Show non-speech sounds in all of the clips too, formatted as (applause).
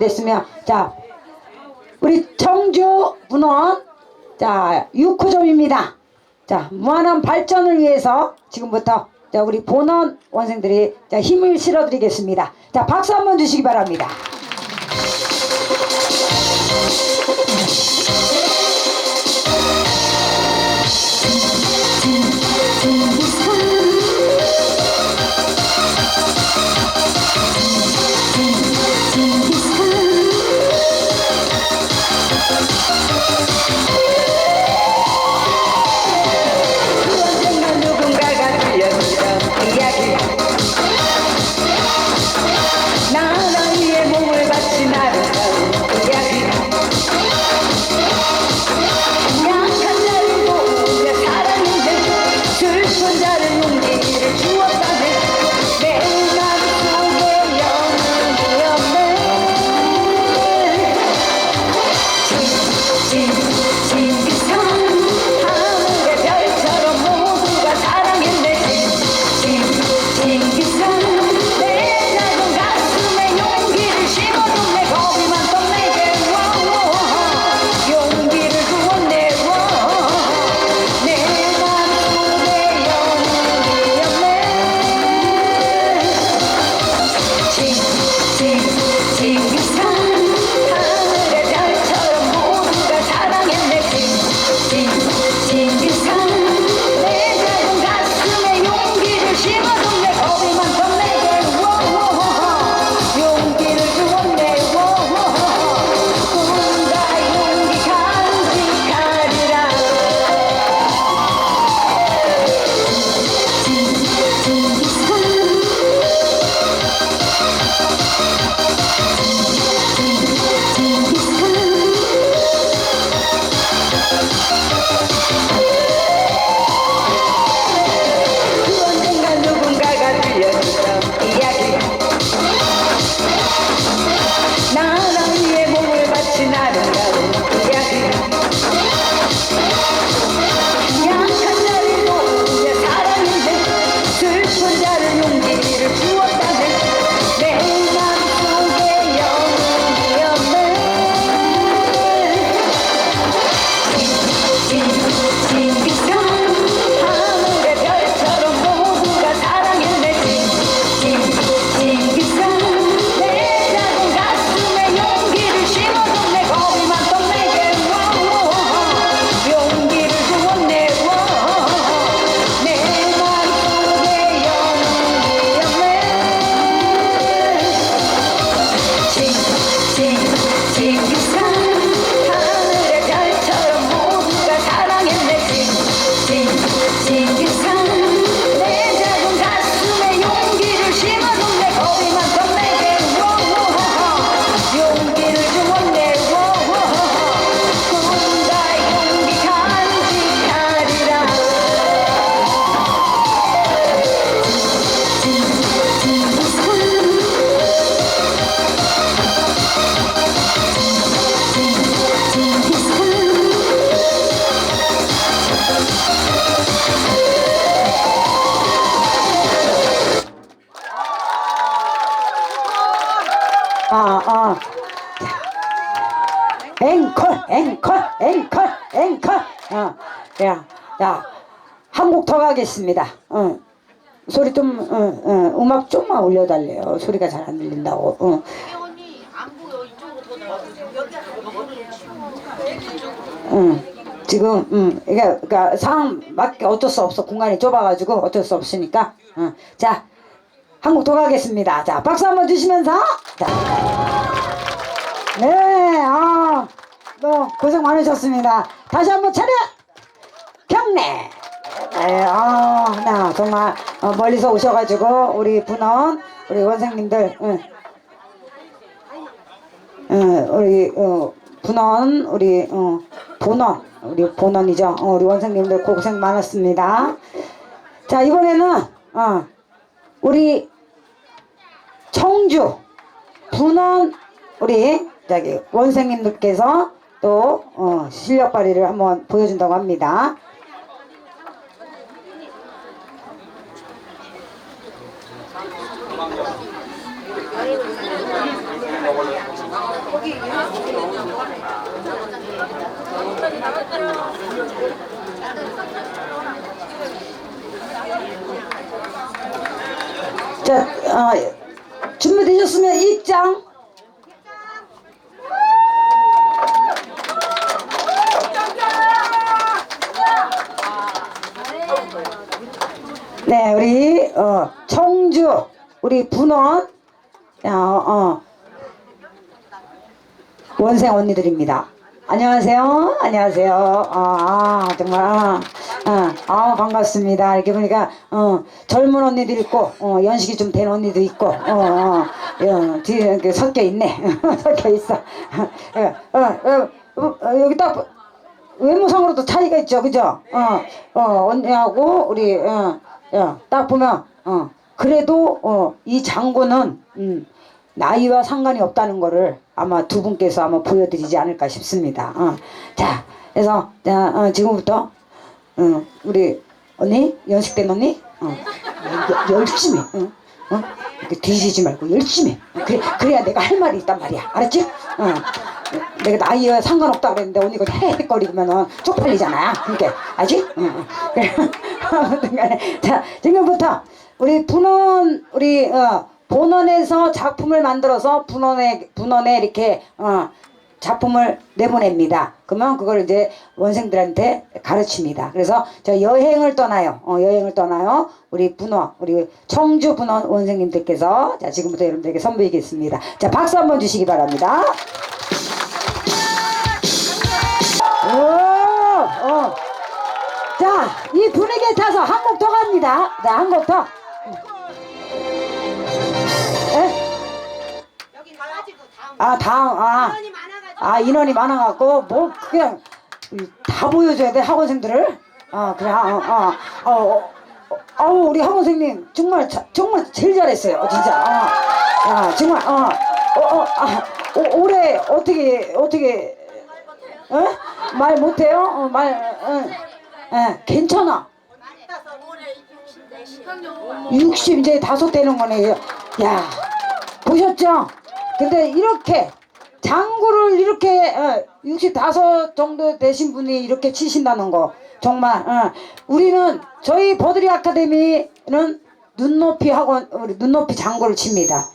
됐으면 자 우리 청주 분원 자 6호점입니다. 자 무한한 발전을 위해서 지금부터 자 우리 본원 원생들이 자 힘을 실어드리겠습니다. 자 박수 한번 주시기 바랍니다. 앵콜, 앵콜, 앵콜. 어, 야, 야, 한곡더 가겠습니다. 어. 소리 좀, 어, 어, 음악 좀만 올려달래요. 소리가 잘 안 들린다고. 어. 언니 안 보여 이쪽으로 더 나와주세요 여기 이거는 치워 응. 지금, 응. 그러니까, 그러니까 상황 맞게 어쩔 수 없어. 공간이 좁아가지고 어쩔 수 없으니까. 응. 자, 한곡더 가겠습니다. 자, 박수 한번 주시면서. 자. 네, 아, 너 고생 많으셨습니다. 다시 한번 차렷! 경례! 네, 아, 나 정말 어, 멀리서 오셔가지고 우리 분원, 우리 원생님들, 응. 응, 우리 어, 분원, 우리 어, 본원, 우리 본원이죠. 어, 우리 원생님들 고생 많았습니다. 자 이번에는 어, 우리 청주 분원 우리 저기 원생님들께서 또 어, 실력 발휘를 한번 보여준다고 합니다. 자, 어, 준비되셨으면 입장. 네, 우리 어, 청주 우리 분원 야, 어, 원생 언니들입니다. 안녕하세요. 안녕하세요. 어, 아, 정말 아, 아, 아, 반갑습니다. 이렇게 보니까 어, 젊은 언니들 있고 어, 연식이 좀 된 언니도 있고 어, 어, 어, 뒤에 이렇게 섞여 있네. (laughs) 섞여 있어. 어, 어, 어, 어, 어, 여기 딱 외모상으로도 차이가 있죠, 그죠? 어, 어, 언니하고 우리 어, 어, 딱 보면 어, 그래도 어, 이 장군은 음, 나이와 상관이 없다는 거를 아마 두 분께서 아마 보여드리지 않을까 싶습니다. 어. 자, 그래서 자, 어, 지금부터 어, 우리 언니 연식된 언니 어, 여- 열심히 어, 어? 이렇게 뒤지지 말고 열심히 어, 그래, 그래야 내가 할 말이 있단 말이야 알았지? 어. 내가 나이와 상관없다 그랬는데 언니가 헤헤거리면은 쪽팔리잖아 그러니까 알지? 응, (laughs) 자 지금부터 우리 분원 우리 어, 본원에서 작품을 만들어서 분원에 분원에 이렇게 어, 작품을 내보냅니다. 그러면 그걸 이제 원생들한테 가르칩니다. 그래서 저 여행을 떠나요. 어, 여행을 떠나요. 우리 분원, 우리 청주 분원 원생님들께서 자 지금부터 여러분들에게 선보이겠습니다. 자 박수 한번 주시기 바랍니다. 오, 어. 자, 이 분위기에 타서 한 곡 더 갑니다. 자, 한곡 더. 에? 여기 가가지고 다음 아, 다음, 아. 인원이 많아가지고 아 인원이 많아갖고 뭐 그냥 다 보여줘야 돼 학원생들을 어 그래 어, 어, 어, 어, 어, 우리 학원생님 정말 자- 정말 제일 잘했어요 진짜 어, 아, 정말 어, 어, 어, 아, 오, 올해 어떻게 어떻게 어? 말 못해요 어, 말 어, 예, 괜찮아 60 이제 다섯 되는 거네. 야 보셨죠? 근데 이렇게 장구를 이렇게 어, 65 정도 되신 분이 이렇게 치신다는 거 정말 어, 우리는 저희 버드리 아카데미는 눈높이 학원 우리 눈높이 장구를 칩니다.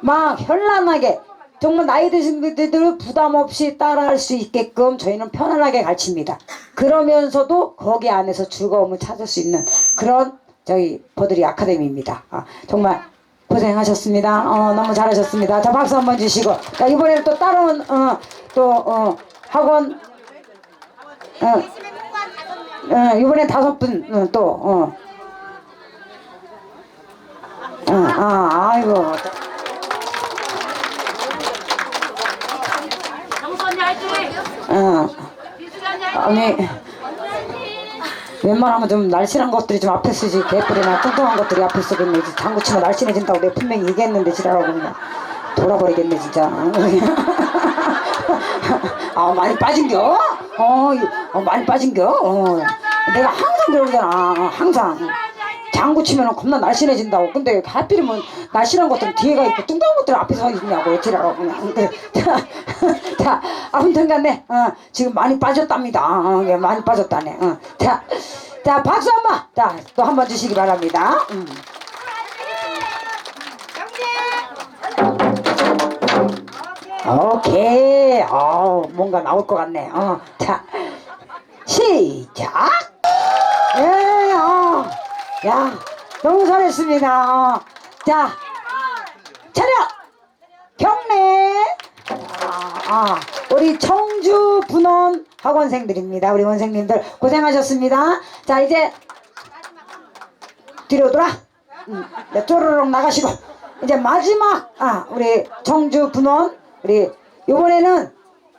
막 현란하게 정말 나이 드신 분들도 부담 없이 따라할 수 있게끔 저희는 편안하게 가르칩니다. 그러면서도 거기 안에서 즐거움을 찾을 수 있는 그런 저희 버드리 아카데미입니다. 아, 정말 고생하셨습니다. 어, 너무 잘하셨습니다. 자 박수 한번 주시고 자 이번에는 또 다른 어, 또 어, 학원 어, 어, 이번에 다섯 분 어, 또 어. 어, 아, 아이고. 정선이 화이팅! 어, 아니, 웬만하면 좀 날씬한 것들이 좀 앞에 쓰지. 개뿔이나 뚱뚱한 것들이 앞에. 이제 장구 치면 날씬해진다고 내가 분명히 얘기했는데 지랄하고 그냥 돌아버리겠네, 진짜. (laughs) 아, 많이 빠진겨? 어, 이- 어, 많이 빠진겨? 어. 내가 항상 그러잖아. 어, 항상. 장구 치면 겁나 날씬해진다고. 근데 하필이면 날씬한 것들은 뒤에가 있고 뚱뚱한 것들은 앞에 서 있냐고. 지랄하고 그냥. 그, (laughs) 자, 자, 아무튼 간에, 어, 지금 많이 빠졌답니다. 어, 예, 많이 빠졌다네. 어. 자, 자, 박수 한 번. 자, 또 한 번 주시기 바랍니다. 음. 오케이. 어, 뭔가 나올 것 같네. 어, 자, 시작. 예, 어, 야, 너무 잘했습니다. 어. 자, 차렷. 경례. 아, 아, 우리 청주 분원 학원생들입니다. 우리 원생님들 고생하셨습니다. 자, 이제 뒤로 돌아. 음, 네, 쪼르륵 나가시고 이제 마지막 아 우리 청주 분원 우리 요번에는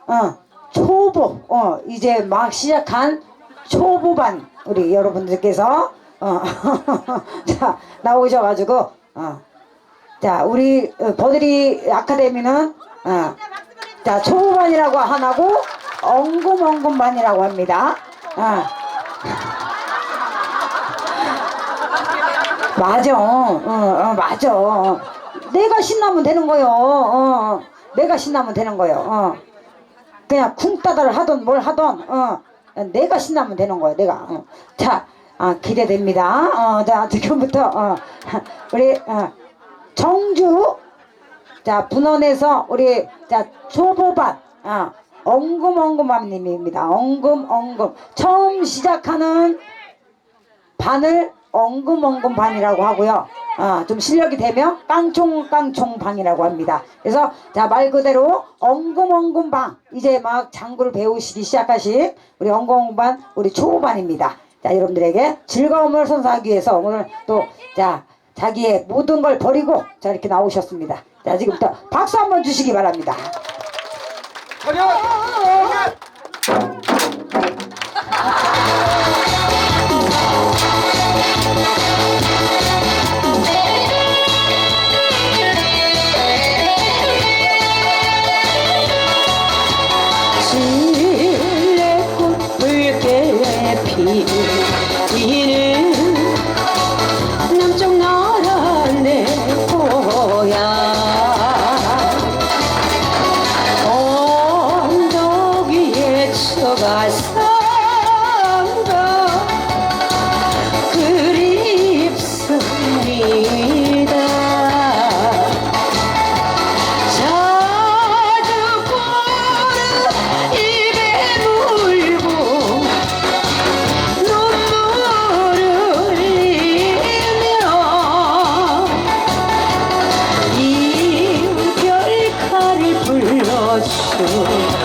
어 초보 어 이제 막 시작한 초보반 우리 여러분들께서 (laughs) 어 자 나오셔가지고 어 자 우리 어, 버드리 아카데미는 어 자 초보반이라고 하나고 엉금엉금반이라고 합니다. 어. (laughs) 맞아. 어, 어, 맞아. 내가 신나면 되는 거요. 어, 내가 신나면 되는 거예요. 어. 그냥 쿵따다를 하던 뭘 하던 어. 내가 신나면 되는 거예요. 내가. 어. 자, 아, 기대됩니다. 어, 자, 지금부터 어, 우리 어, 정주 자 분원에서 우리 자 초보반 아 엉금엉금함님입니다. 엉금엉금 처음 시작하는 반을 엉금엉금 반이라고 하고요. 아, 좀 실력이 되면 깡총깡총 방이라고 합니다. 그래서 자 말 그대로 엉금엉금 방 이제 막 장구를 배우시기 시작하신 우리 엉금엉금 반 우리 초보반입니다. 자 여러분들에게 즐거움을 선사하기 위해서 오늘 또 자 자기의 모든 걸 버리고 자 이렇게 나오셨습니다. 자 지금부터 박수 한번 주시기 바랍니다. 실내 불러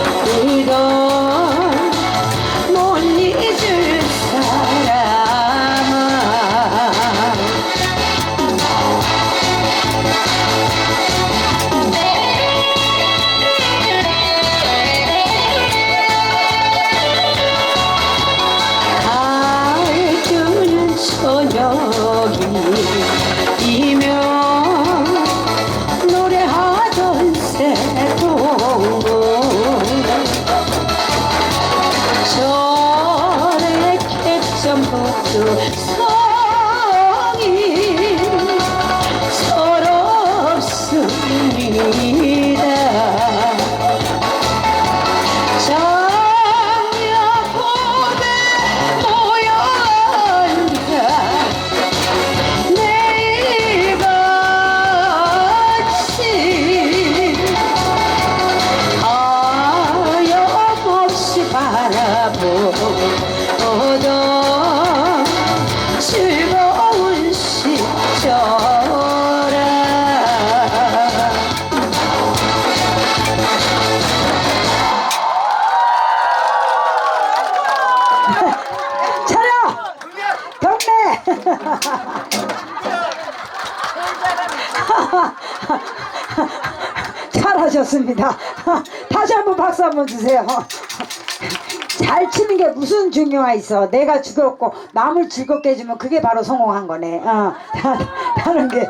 잘하셨습니다. (laughs) 다시 한번 박수 한번 주세요. (laughs) 잘 치는 게 무슨 중요가 있어. 내가 즐겁고 남을 즐겁게 해주면 그게 바로 성공한 거네. 어, 다, (laughs) 다른 게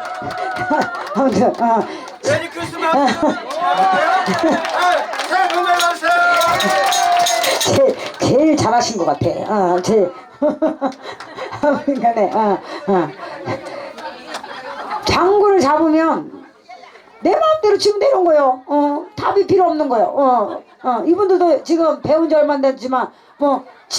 아무튼 어. 메리 크리스마스! 새해 복 많이 받으세요! 제일, 잘하신 것 같아. 어, 제일. 그러니까네, 어, 어. 장구를 잡으면 내 마음대로 치면 되는 거요. 어, 답이 필요 없는 거요. 어, 어, 이분들도 지금 배운 지 얼마 안 됐지만, 뭐, 친